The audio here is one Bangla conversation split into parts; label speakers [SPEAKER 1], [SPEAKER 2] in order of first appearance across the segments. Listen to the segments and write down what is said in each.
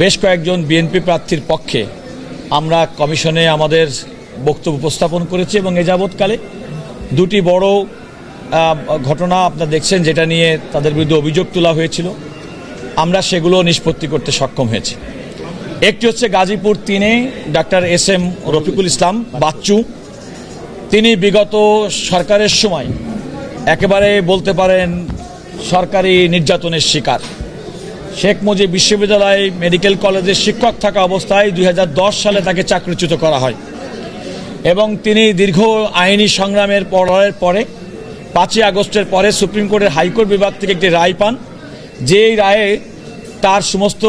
[SPEAKER 1] বেশ কয়েকজন বিএনপি প্রার্থীর পক্ষে আমরা কমিশনে আমাদের বক্তব্য উপস্থাপন করেছি এবং এ যাবৎকালে দুটি বড় ঘটনা আপনারা দেখছেন যেটা নিয়ে তাদের বিরুদ্ধে অভিযোগ তোলা হয়েছিল। আমরা সেগুলো নিষ্পত্তি করতে সক্ষম হয়েছি। একটি হচ্ছে গাজীপুর তিনে doctor S M Rafiqul Islam Bachchu. তিনি বিগত সরকারের সময় একেবারে বলতে পারেন সরকারি নির্যাতনের শিকার। শেখ মুজিব বিশ্ববিদ্যালয়ে মেডিকেল কলেজের শিক্ষক থাকা অবস্থায় দুই হাজার দশ সালে তাকে চাকরিচ্যুত করা হয়। এবং তিনি দীর্ঘ আইনি সংগ্রামের পরের পরে পাঁচই আগস্টের পরে সুপ্রিম কোর্টের হাইকোর্ট বিভাগ থেকে একটি রায় পান। যেই রায়ে তার সমস্ত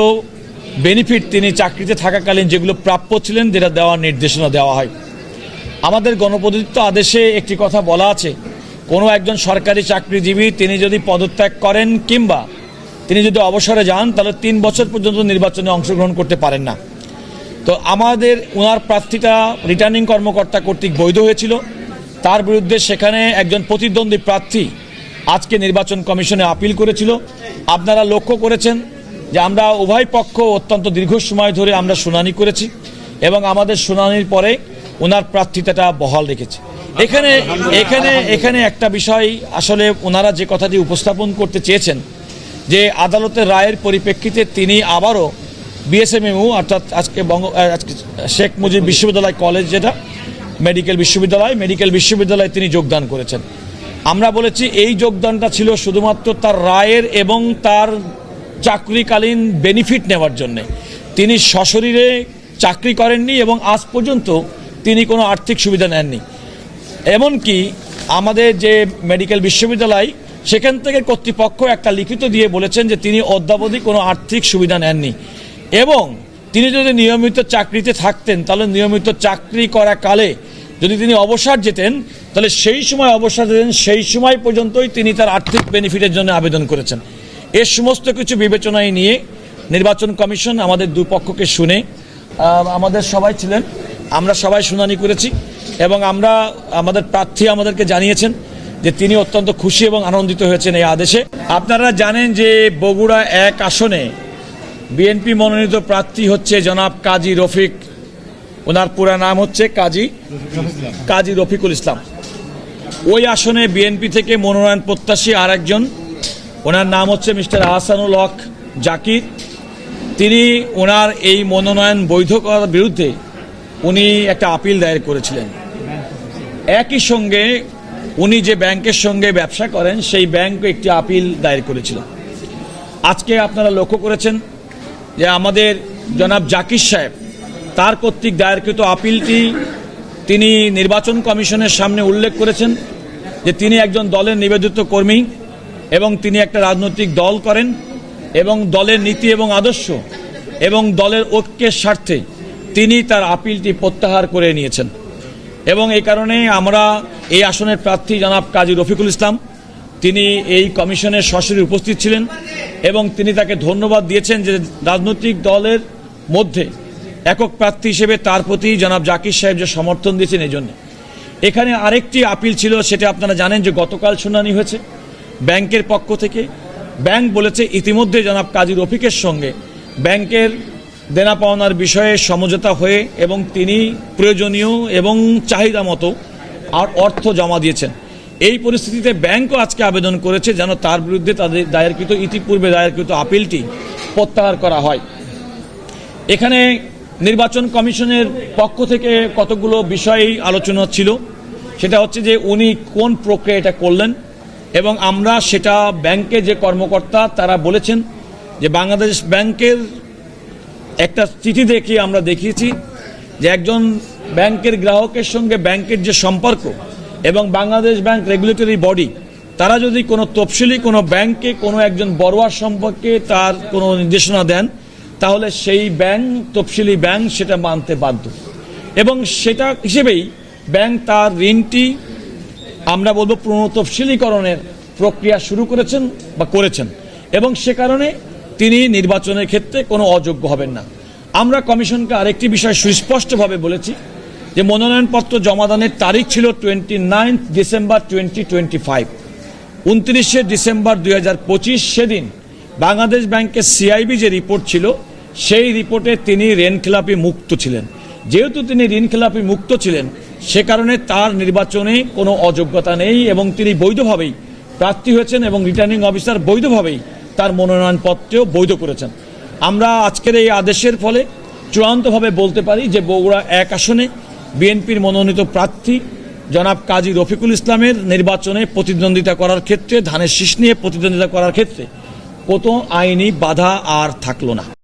[SPEAKER 1] বেনিফিট তিনি চাকরিতে থাকাকালীন যেগুলো প্রাপ্য ছিলেন, যেটা দেওয়ার নির্দেশনা দেওয়া হয়। আমাদের গণপ্রদত্ত আদেশে একটি কথা বলা আছে, কোনো একজন সরকারি চাকরিজীবী তিনি যদি পদত্যাগ করেন কিংবা তিনি যদি অবসরে যান, তাহলে তিন বছর পর্যন্ত নির্বাচনে অংশগ্রহণ করতে পারেন না। তো আমাদের ওনার প্রার্থীটা রিটার্নিং কর্মকর্তা কর্তৃক বৈধ হয়েছিল। তার বিরুদ্ধে সেখানে একজন প্রতিদ্বন্দ্বী প্রার্থী আজকে নির্বাচন কমিশনে আপিল করেছিল। আপনারা লক্ষ্য করেছেন যে আমরা উভয় পক্ষ অত্যন্ত দীর্ঘ সময় ধরে আমরা শুনানি করেছি এবং আমাদের শুনানির পরে ওনার প্রার্থিতাটা বহাল রেখেছে। এখানে এখানে এখানে একটা বিষয় আসলে ওনারা যে কথাটি উপস্থাপন করতে চেয়েছেন যে আদালতের রায়ের পরিপ্রেক্ষিতে তিনি আবারও বিএসএমএমউ অর্থাৎ আজকে বঙ্গ আজকে শেখ মুজিব বিশ্ববিদ্যালয় কলেজ যেটা, মেডিকেল বিশ্ববিদ্যালয়, মেডিকেল বিশ্ববিদ্যালয়ে তিনি যোগদান করেছেন। আমরা বলেছি এই যোগদানটা ছিল শুধুমাত্র তার রায়ের এবং তার চাকরিকালীন বেনিফিট নেওয়ার জন্যে। তিনি সশরীরে চাকরি করেননি এবং আজ পর্যন্ত তিনি কোনো আর্থিক সুবিধা নেননি। এমনকি আমাদের যে মেডিকেল বিশ্ববিদ্যালয় সেখান থেকে কর্তৃপক্ষ একটা লিখিত দিয়ে বলেছেন যে তিনি অদ্যাবধি কোনো আর্থিক সুবিধা নেননি। এবং তিনি যদি নিয়মিত চাকরিতে থাকতেন, তাহলে নিয়মিত চাকরি করা কালে যদি তিনি অবসর যেতেন, তাহলে সেই সময় অবসর যেতেন, সেই সময় পর্যন্তই তিনি তার আর্থিক বেনিফিটের জন্য আবেদন করেছেন। এ সমস্ত কিছু বিবেচনায় নিয়ে নির্বাচন কমিশন আমাদের দুপক্ষকে শুনে আমাদের সবাই ছিলেন, আমরা সবাই শুনানি করেছি এবং আমরা, আমাদের প্রার্থী আমাদেরকে জানিয়েছেন যে তিনি অত্যন্ত খুশি এবং আনন্দিত হয়েছেন এই আদেশে। আপনারা জানেন যে বগুড়া এক আসনে বিএনপি মনোনীত প্রার্থী হচ্ছে জনাব কাজী রফিক। ওনার পুরা নাম হচ্ছে কাজী কাজী রফিকুল ইসলাম। ওই আসনে বিএনপি থেকে মনোনয়ন প্রত্যাশী আর একজন ওনার নাম হচ্ছে মিস্টার আহসানুল হক জাকির। তিনি ওনার এই মনোনয়ন বৈধ করার বিরুদ্ধে উনি একটা আপিল দায়ের করেছিলেন। একই সঙ্গে উনি যে ব্যাংকের সঙ্গে ব্যবসা করেন, সেই ব্যাংক একটি আপিল দায়ের করেছিল। আজকে আপনারা লক্ষ্য করেছেন যে আমাদের জনাব জাকির সাহেব, তার কর্তৃক দায়েরকৃত আপিলটি তিনি নির্বাচন কমিশনের সামনে উল্লেখ করেছেন যে তিনি একজন দলের নিবেদিত কর্মী এবং তিনি একটা রাজনৈতিক দল করেন এবং দলের নীতি এবং আদর্শ এবং দলের ঐক্যের স্বার্থে তিনি তার আপিলটি প্রত্যাহার করে নিয়েছেন। এবং এই কারণে আমরা এই আসনের প্রার্থী জনাব কাজী রফিকুল ইসলাম। তিনি এই কমিশনের সরাসরি উপস্থিত ছিলেন এবং তিনি তাকে ধন্যবাদ দিয়েছেন যে রাজনৈতিক দলের মধ্যে একক প্রার্থী হিসেবে তার প্রতি জনাব জাকির সাহেব যে সমর্থন দিয়েছেন এই জন্য। এখানে আরেকটি আপিল ছিল, সেটা আপনারা জানেন যে গতকাল শুনানি হয়েছে ব্যাংকের পক্ষ থেকে। ব্যাংক বলেছে ইতিমধ্যে জনাব কাজী রফিকের সঙ্গে ব্যাংকের দেনা পাওনার বিষয়ে সমঝোতা হয়ে এবং তিনি প্রয়োজনীয় এবং চাহিদা মতো আর অর্থ জমা দিয়েছেন। এই পরিস্থিতিতে ব্যাংকও আজকে আবেদন করেছে যেন তার বিরুদ্ধে তাদের দায়েরকৃত, ইতিপূর্বে দায়েরকৃত আপিলটি প্রত্যাহার করা হয়। এখানে নির্বাচন কমিশনের পক্ষ থেকে কতগুলো বিষয় আলোচনা ছিল। সেটা হচ্ছে যে উনি কোন প্রক্রিয়া এটা করলেন এবং আমরা সেটা ব্যাংকে যে কর্মকর্তা তারা বলেছেন যে বাংলাদেশ ব্যাংকের একটা চিঠি দেখিয়ে আমরা দেখিয়েছি। যে একজন ব্যাংকের গ্রাহকের সঙ্গে ব্যাংকের যে সম্পর্ক এবং বাংলাদেশ ব্যাংক রেগুলেটরি বডি, তারা যদি কোনো তফসিলি কোনো ব্যাংকে কোনো একজন বড়োয়ার সম্পর্কে তার কোনো নির্দেশনা দেন, তাহলে সেই ব্যাংক, তফসিলি ব্যাংক সেটা মানতে বাধ্য। এবং সেটা হিসেবেই ব্যাংক তার ঋণটি, আমরা বলব পুনঃতফসিলীকরণের প্রক্রিয়া শুরু করেছেন বা করেছেন। এবং সে কারণে তিনি নির্বাচনের ক্ষেত্রে কোনো অযোগ্য হবেন না। আমরা কমিশনকে আরেকটি বিষয় সুস্পষ্টভাবে বলেছি যে মনোনয়নপত্র জমাদানের তারিখ ছিল twenty ninth December twenty twenty five উনত্রিশে ডিসেম্বর দুই হাজার পঁচিশ সেদিন বাংলাদেশ ব্যাংকের সিআইবি যে রিপোর্ট ছিল, সেই রিপোর্টে তিনি ঋণ খেলাপি মুক্ত ছিলেন। যেহেতু তিনি ঋণ খেলাপি মুক্ত ছিলেন, সে কারণে তার নির্বাচনে কোনো অযোগ্যতা নেই এবং তিনি বৈধভাবেই প্রার্থী হয়েছেন এবং রিটার্নিং অফিসার বৈধভাবেই তার মনোনয়নপত্রেও বৈধ করেছেন। আমরা আজকের এই আদেশের ফলে চূড়ান্তভাবে বলতে পারি যে বগুড়া এক আসনে বিএনপির মনোনীত প্রার্থী জনাব কাজী রফিকুল ইসলামের নির্বাচনে প্রতিদ্বন্দ্বিতা করার ক্ষেত্রে, ধানের শীষ নিয়ে প্রতিদ্বন্দ্বিতা করার ক্ষেত্রে কোনো আইনি বাধা আর থাকল না।